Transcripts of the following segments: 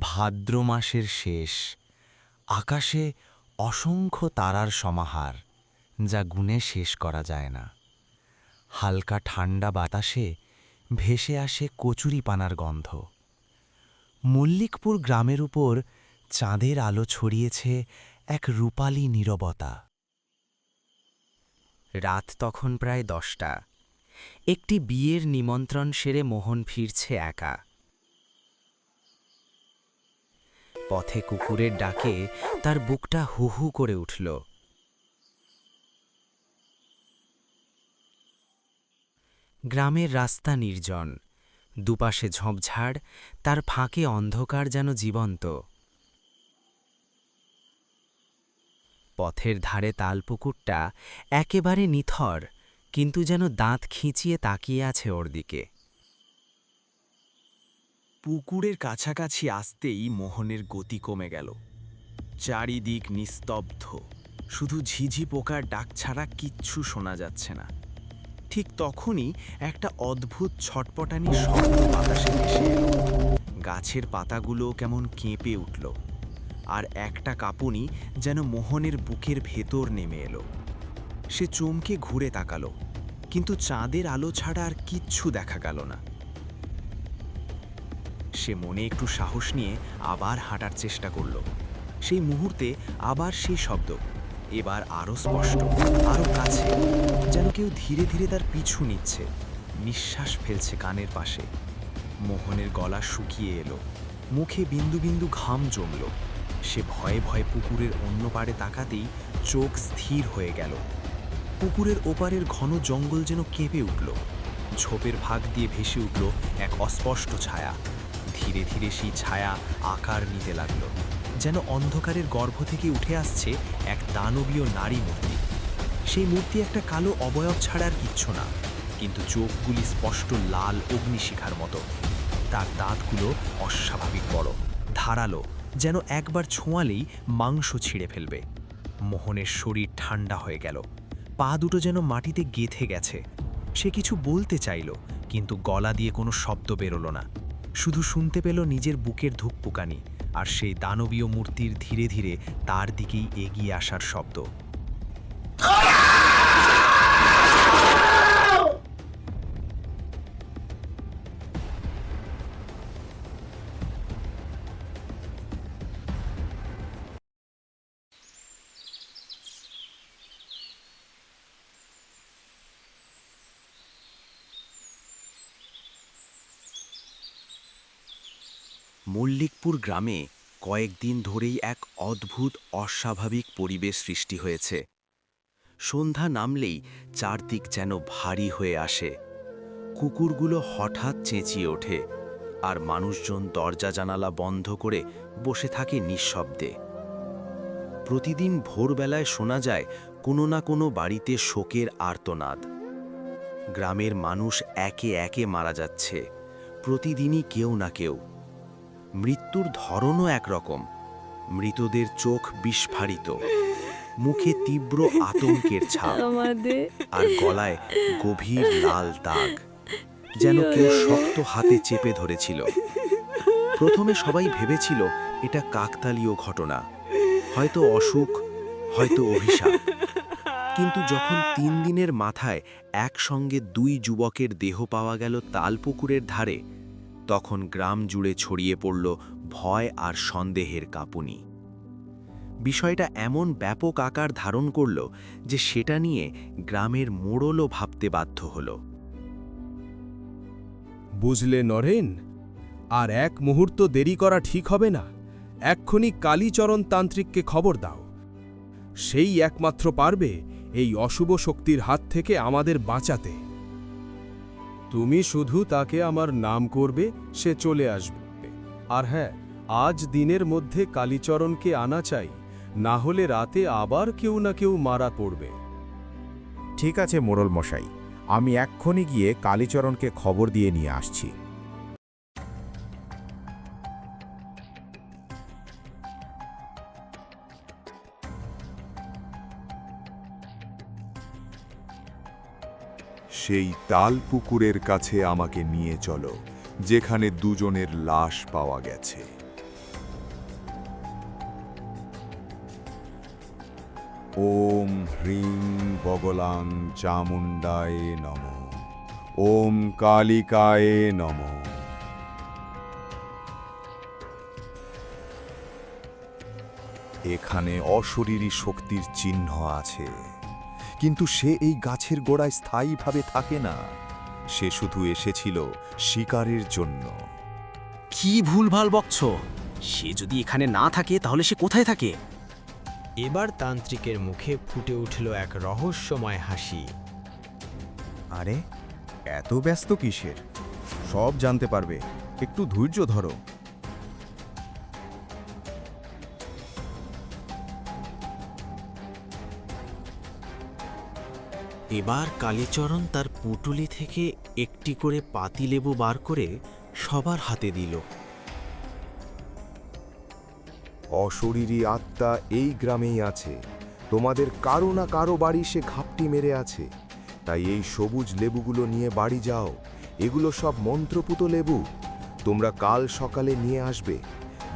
ভাদ্র মাসের শেষ। আকাশে অসংখ্য তারার সমাহার, যা গুণে শেষ করা যায় না। হালকা ঠান্ডা বাতাসে ভেসে আসে কচুরিপানার গন্ধ। মল্লিকপুর গ্রামের উপর চাঁদের আলো ছড়িয়েছে এক রূপালী নীরবতা। রাত তখন প্রায় দশটা। একটি বিয়ের নিমন্ত্রণ সেরে মোহন ফিরছে একা। পথে কুকুরের ডাকে তার বুকটা হু হু করে উঠল। গ্রামের রাস্তা নির্জন। দুপাশে ঝোপঝাড়, তার ফাঁকে অন্ধকার যেন জীবন্ত। পথের ধারে তালপুকুরটা একেবারে নিথর, কিন্তু যেন দাঁত খিঁচিয়ে তাকিয়ে আছে ওর দিকে। পুকুরের কাছাকাছি আসতেই মোহনের গতি কমে গেল। চারিদিক নিস্তব্ধ। শুধু ঝিঝি পোকার ডাক ছাড়া কিচ্ছু শোনা যাচ্ছে না। ঠিক তখনই একটা অদ্ভুত ছটপটানি শব্দ বাতাসে ভেসে এলো। গাছের পাতাগুলো কেমন কেঁপে উঠল। আর একটা কাঁপুনি যেন মোহনের বুকের ভেতর নেমে এলো। সে চমকে ঘুরে তাকালো, কিন্তু চাঁদের আলো ছাড়া আর কিচ্ছু দেখা গেল না। সে মনে একটু সাহস নিয়ে আবার হাঁটার চেষ্টা করল। সেই মুহূর্তে আবার সেই শব্দ, এবার আরও স্পষ্ট আরও কাছে, যেন কেউ ধীরে ধীরে তার পিছু নিচ্ছে। নিঃশ্বাস ফেলছে কানের পাশে। মোহনের গলা শুকিয়ে এলো। মুখে বিন্দু বিন্দু ঘাম জমল। সে ভয়ে ভয়ে পুকুরের অন্য পাড়ে তাকাতেই চোখ স্থির হয়ে গেল। পুকুরের ওপারের ঘন জঙ্গল যেন কেঁপে উঠল। ঝোপের ভাগ দিয়ে ভেসে উঠল এক অস্পষ্ট ছায়া। ধীরে ধীরে সেই ছায়া আকার নিতে লাগল, যেন অন্ধকারের গর্ভ থেকে উঠে আসছে এক দানবীয় নারী মূর্তি। সেই মূর্তি একটা কালো অবয়ব ছাড়ার কিচ্ছু না, কিন্তু চোখগুলি স্পষ্ট লাল অগ্নিশিখার মতো। তার দাঁতগুলো অস্বাভাবিক বড়, ধারালো, যেন একবার ছোঁয়ালেই মাংস ছিঁড়ে ফেলবে। মোহনের শরীর ঠান্ডা হয়ে গেল, পা দুটো যেন মাটিতে গেথে গেছে। সে কিছু বলতে চাইল, কিন্তু গলা দিয়ে কোনো শব্দ বেরোলো না। শুধু শুনতে পেল নিজের বুকের ধুকপুকানি আর সেই দানবীয় মূর্তির ধীরে ধীরে তার দিকেই এগিয়ে আসার শব্দ। মল্লিকপুর গ্রামে কয়েকদিন ধরেই এক অদ্ভুত, অস্বাভাবিক পরিবেশ সৃষ্টি হয়েছে। সন্ধ্যা নামলেই চারদিক যেন ভারী হয়ে আসে। কুকুরগুলো হঠাৎ চেঁচিয়ে ওঠে আর মানুষজন দরজা জানালা বন্ধ করে বসে থাকে নিঃশব্দে। প্রতিদিন ভোরবেলায় শোনা যায় কোনো না কোনো বাড়িতে শোকের আর্তনাদ। গ্রামের মানুষ একে একে মারা যাচ্ছে। প্রতিদিনই কেউ না কেউ মৃত্যুর ধরনও একরকম। মৃতদের চোখ বিস্ফারিত। মুখে তীব্র আতঙ্কের ছাপ। আর গলায় গভীর লাল দাগ। যেন কেউ শক্ত হাতে চেপে ধরেছিল। প্রথমে সবাই ভেবেছিল এটা কাকতালীয় ঘটনা। হয়তো অসুখ হয়তো অভিশাপ। কিন্তু যখন তিন দিনের মাথায় একসঙ্গে দুই যুবকের দেহ পাওয়া গেল তালপুকুরের ধারে তখন গ্রাম জুড়ে ছড়িয়ে পড়ল ভয় আর সন্দেহের কাঁপুনি। বিষয়টা এমন ব্যাপক আকার ধারণ করল যে সেটা নিয়ে গ্রামের মোড়লও ভাবতে বাধ্য হল। বুঝলে নরেন, আর এক মুহূর্ত দেরি করা ঠিক হবে না। এক্ষুনি কালীচরণ তান্ত্রিককে খবর দাও। সেই একমাত্র পারবে এই অশুভ শক্তির হাত থেকে আমাদের বাঁচাতে। তুমি শুধু তাকে আমার নাম করবে, সে চলে আসবে। আর হ্যাঁ আজ দিনের মধ্যে কালীচরণকে আনা চাই, না হলে রাতে আবার কেউ না কেউ মারা পড়বে। ঠিক আছে মোড়ল মশাই আমি এক্ষণে গিয়ে কালীচরণকে খবর দিয়ে নিয়ে আসছি। সেই তাল পুকুরের কাছে আমাকে নিয়ে চলো, যেখানে দুজনের লাশ পাওয়া গেছে। ওম হ্রিং বগলাং চামুণ্ডায় নম, ওম কালিকায় নম। এখানে অশরীরী শক্তির চিহ্ন আছে। কিন্তু সে এই গাছের গোড়ায় স্থায়ীভাবে থাকে না। সে শুধু এসেছিল শিকারের জন্য। কি ভুলভাল বকছ? সে যদি এখানে না থাকে তাহলে সে কোথায় থাকে? এবার তান্ত্রিকের মুখে ফুটে উঠল এক রহস্যময় হাসি। আরে এত ব্যস্ত কিসের? সব জানতে পারবে। একটু ধৈর্য ধরো। এবার কালীচরণ তার পুটুলি থেকে একটি করে পাতিলেবু বার করে সবার হাতে দিল। অশরীরী আত্মা এই গ্রামেই আছে। তোমাদের কারও না কারও বাড়ি সে ঘাপটি মেরে আছে। তাই এই সবুজ লেবুগুলো নিয়ে বাড়ি যাও। এগুলো সব মন্ত্রপুত লেবু। তোমরা কাল সকালে নিয়ে আসবে।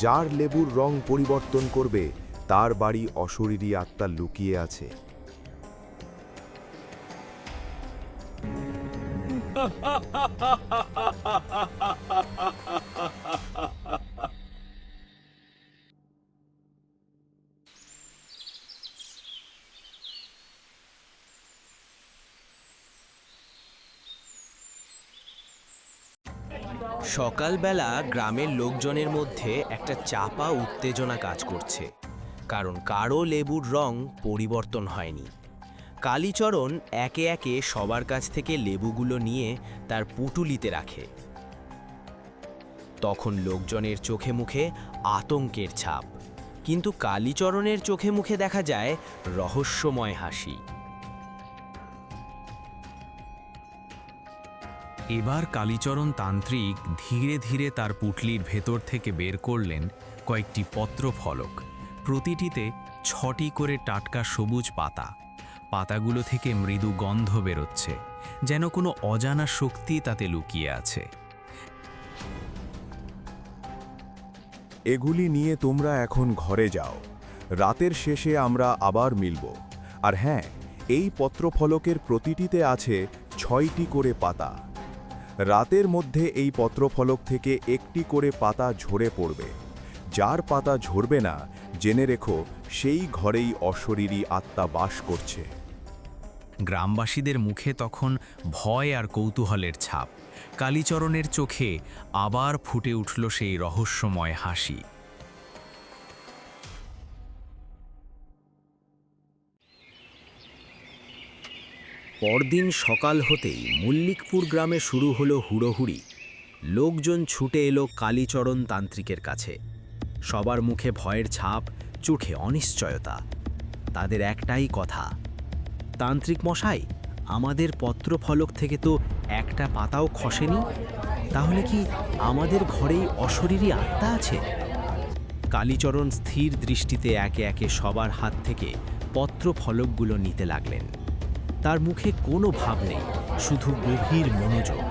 যার লেবুর রং পরিবর্তন করবে, তার বাড়ি অশরীরী আত্মা লুকিয়ে আছে। সকালবেলা গ্রামের লোকজনের মধ্যে একটা চাপা উত্তেজনা কাজ করছে, কারণ কারও লেবুর রং পরিবর্তন হয়নি। কালীচরণ একে একে সবার কাছ থেকে লেবুগুলো নিয়ে তার পুটুলিতে রাখে। তখন লোকজনের চোখে মুখে আতঙ্কের ছাপ। কিন্তু কালীচরণের চোখে মুখে দেখা যায় রহস্যময় হাসি। এবার কালীচরণ তান্ত্রিক ধীরে ধীরে তার পুটলির ভেতর থেকে বের করলেন কয়েকটি পত্র ফলক প্রতিটিতে ছটি করে টাটকা সবুজ পাতা। পাতাগুলো থেকে মৃদু গন্ধ বেরোচ্ছে, যেন কোনো অজানা শক্তি তাতে লুকিয়ে আছে। এগুলি নিয়ে তোমরা এখন ঘরে যাও। রাতের শেষে আমরা আবার মিলব। আর হ্যাঁ এই পত্রফলকের প্রতিটিতে আছে ছয়টি করে পাতা। রাতের মধ্যে এই পত্রফলক থেকে একটি করে পাতা ঝরে পড়বে। যার পাতা ঝরবে না, জেনে রেখো, সেই ঘরেই অশরীরী আত্মা বাস করছে। গ্রামবাসীদের মুখে তখন ভয় আর কৌতূহলের ছাপ। কালীচরণের চোখে আবার ফুটে উঠল সেই রহস্যময় হাসি। পরদিন সকাল হতেই মল্লিকপুর গ্রামে শুরু হলো হুড়োহুড়ি। লোকজন ছুটে এলো কালীচরণ তান্ত্রিকের কাছে। সবার মুখে ভয়ের ছাপ, চোখে অনিশ্চয়তা। তাদের একটাই কথা তান্ত্রিক মশাই, আমাদের পত্রফলক থেকে তো একটা পাতাও খসেনি। তাহলে কি আমাদের ঘরেই অশরীরী আত্মা আছে? কালীচরণ স্থির দৃষ্টিতে একে একে সবার হাত থেকে পত্রফলকগুলো নিতে লাগলেন। তার মুখে কোনো ভাব নেই, শুধু গভীর মনোযোগ।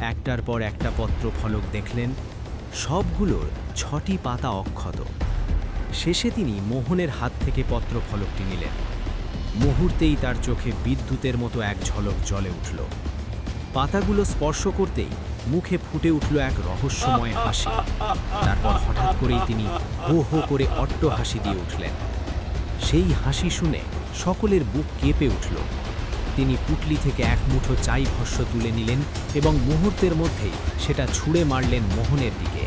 একটার পর একটা পত্র ফলক দেখলেন, সবগুলোর ছটি পাতা অক্ষত। শেষে তিনি মোহনের হাত থেকে পত্র ফলকটি নিলেন। মুহূর্তেই তার চোখে বিদ্যুতের মতো এক ঝলক জ্বলে উঠল। পাতাগুলো স্পর্শ করতেই মুখে ফুটে উঠল এক রহস্যময় হাসি। তারপর হঠাৎ করেই তিনি হো হো করে অট্ট হাসি দিয়ে উঠলেন। সেই হাসি শুনে সকলের বুক কেঁপে উঠল। তিনি পুটলি থেকে এক মুঠো চাই ভস্য তুলে নিলেন এবং মুহূর্তের মধ্যেই সেটা ছুঁড়ে মারলেন মোহনের দিকে।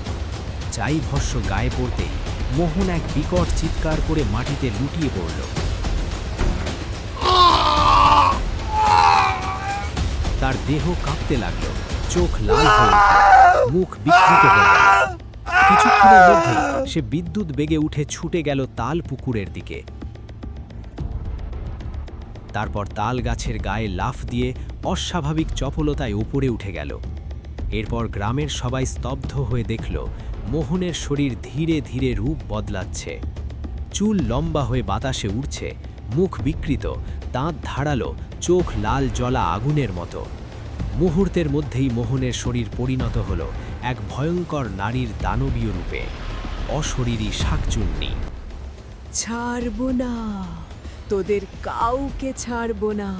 চাই ভস্য গায়ে পড়তেই মোহন এক বিকট চিৎকার করে মাটিতে লুটিয়ে পড়ল। তার দেহ কাঁপতে লাগল। চোখ লাল মুখ বিকৃত হয়ে কিছুক্ষণের মধ্যেই সে বিদ্যুৎ বেগে উঠে ছুটে গেল তাল পুকুরের দিকে। তারপর তাল গাছের গায়ে লাফ দিয়ে অস্বাভাবিক চপলতায় উপরে উঠে গেল। এরপর গ্রামের সবাই স্তব্ধ হয়ে দেখল, মোহনের শরীর ধীরে ধীরে রূপ বদলাচ্ছে। চুল লম্বা হয়ে বাতাসে উড়ছে, মুখ বিকৃত, দাঁত ধারালো চোখ লাল জলা আগুনের মতো। মুহূর্তের মধ্যেই মোহনের শরীর পরিণত হল এক ভয়ঙ্কর নারীর দানবীয় রূপে। অশরীরী শাকচুন্নি। ছাড়ব না। তোদের কাউকে ছাড়ব না।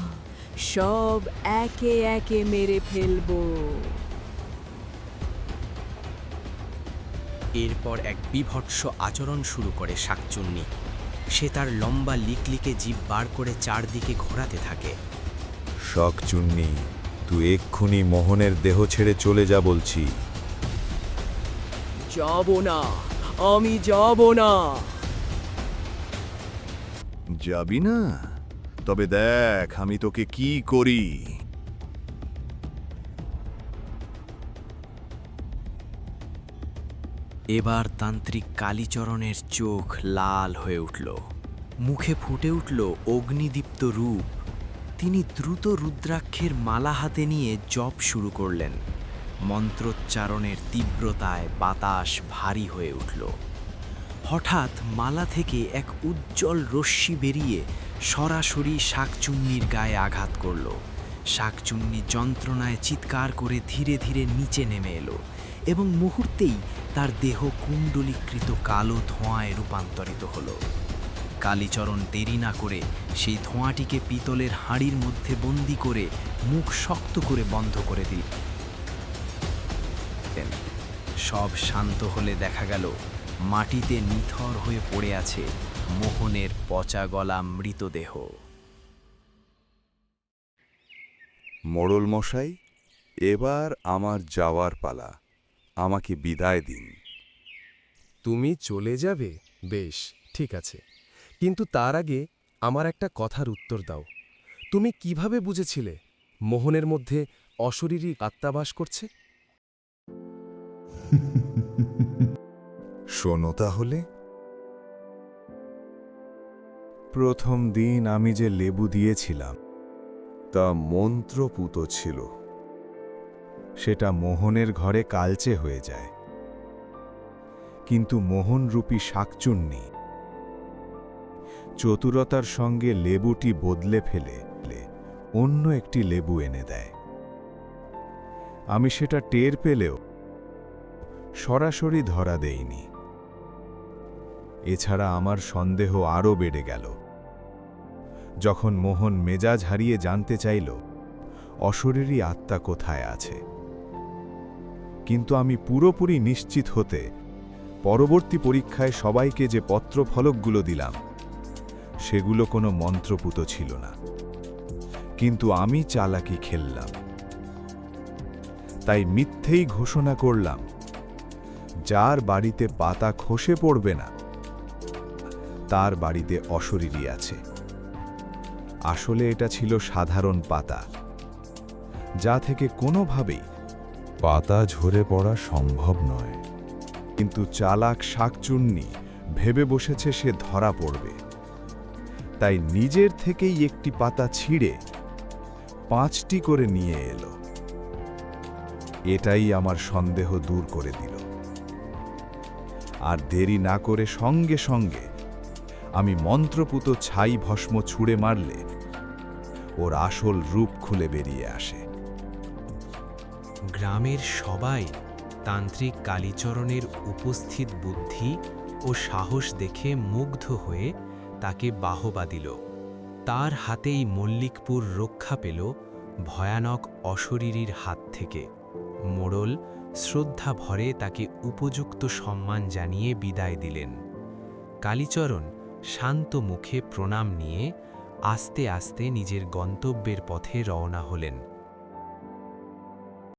সব একে একে মেরে ফেলব। এরপর এক বিভৎস আচরণ শুরু করে শাকচুন্নি। সে তার লম্বা লিকলিকে জিভ বার করে চারদিকে ঘোরাতে থাকে। শখ চুন্নি তুই এক্ষুনি মোহনের দেহ ছেড়ে চলে যা বলছি। যাব না আমি যাব না। যাবি না? তবে দেখ আমি তোকে কি করি। এবার তান্ত্রিক কালীচরণের চোখ লাল হয়ে উঠল। মুখে ফুটে উঠল অগ্নিদীপ্ত রূপ। তিনি দ্রুত রুদ্রাক্ষের মালা হাতে নিয়ে জপ শুরু করলেন। মন্ত্রোচ্চারণের তীব্রতায় বাতাস ভারী হয়ে উঠল। হঠাৎ মালা থেকে এক উজ্জ্বল রশ্মি বেরিয়ে সরাসরি শাকচুন্নির গায়ে আঘাত করল। শাকচুন্নি যন্ত্রণায় চিৎকার করে ধীরে ধীরে নিচে নেমে এলো এবং মুহূর্তেই তার দেহ কুণ্ডলীকৃত কালো ধোঁয়ায় রূপান্তরিত হলো। কালীচরণ দেরি না করে সেই ধোঁয়াটিকে পিতলের হাঁড়ির মধ্যে বন্দি করে মুখ শক্ত করে বন্ধ করে দিল। সব শান্ত হলে দেখা গেল মাটিতে নিথর হয়ে পড়ে আছে মোহনের পচা গলা মৃতদেহ। মোড়ল মশাই এবার আমার যাওয়ার পালা। আমাকে বিদায় দিন। তুমি চলে যাবে? বেশ ঠিক আছে। কিন্তু তার আগে আমার একটা কথার উত্তর দাও। তুমি কীভাবে বুঝেছিলে মোহনের মধ্যে অশরীরী আত্মাবাস করছে? শোনো তাহলে। প্রথম দিন আমি যে লেবু দিয়েছিলাম, তা মন্ত্রপুত ছিল। সেটা মোহনের ঘরে কালচে হয়ে যায়। কিন্তু মোহনরূপী শাকচুন্নি চতুরতার সঙ্গে লেবুটি বদলে ফেলে, অন্য একটি লেবু এনে দেয়। আমি সেটা টের পেলেও সরাসরি ধরা দেইনি। এছাড়া আমার সন্দেহ আরও বেড়ে গেল। যখন মোহন মেজাজ হারিয়ে জানতে চাইল অশরীরী আত্মা কোথায় আছে। কিন্তু আমি পুরোপুরি নিশ্চিত হতে পরবর্তী পরীক্ষায় সবাইকে যে পত্রফলকগুলো দিলাম সেগুলো কোনো মন্ত্রপুত ছিল না। কিন্তু আমি চালাকি খেললাম। তাই মিথ্যেই ঘোষণা করলাম যার বাড়িতে পাতা খসে পড়বে না তার বাড়িতে অশরীরী আছে। আসলে এটা ছিল সাধারণ পাতা যা থেকে কোনোভাবেই পাতা ঝরে পড়া সম্ভব নয়। কিন্তু চালাক শাকচুন্নি ভেবে বসেছে সে ধরা পড়বে। তাই নিজের থেকেই একটি পাতা ছিঁড়ে পাঁচটি করে নিয়ে এলো। এটাই আমার সন্দেহ দূর করে দিল। আর দেরি না করে সঙ্গে সঙ্গে আমি মন্ত্রপুত ছাই ভস্ম ছুঁড়ে মারলে ওর আসল রূপ খুলে বেরিয়ে আসে। গ্রামের সবাই তান্ত্রিক কালীচরণের উপস্থিত বুদ্ধি ও সাহস দেখে মুগ্ধ হয়ে তাকে বাহবা দিল। তার হাতেই মল্লিকপুর রক্ষা পেল ভয়ানক অশরীরীর হাত থেকে। মোড়ল শ্রদ্ধা ভরে তাকে উপযুক্ত সম্মান জানিয়ে বিদায় দিলেন। কালীচরণ শান্ত মুখে প্রণাম নিয়ে আস্তে আস্তে নিজের গন্তব্যের পথে রওনা হলেন।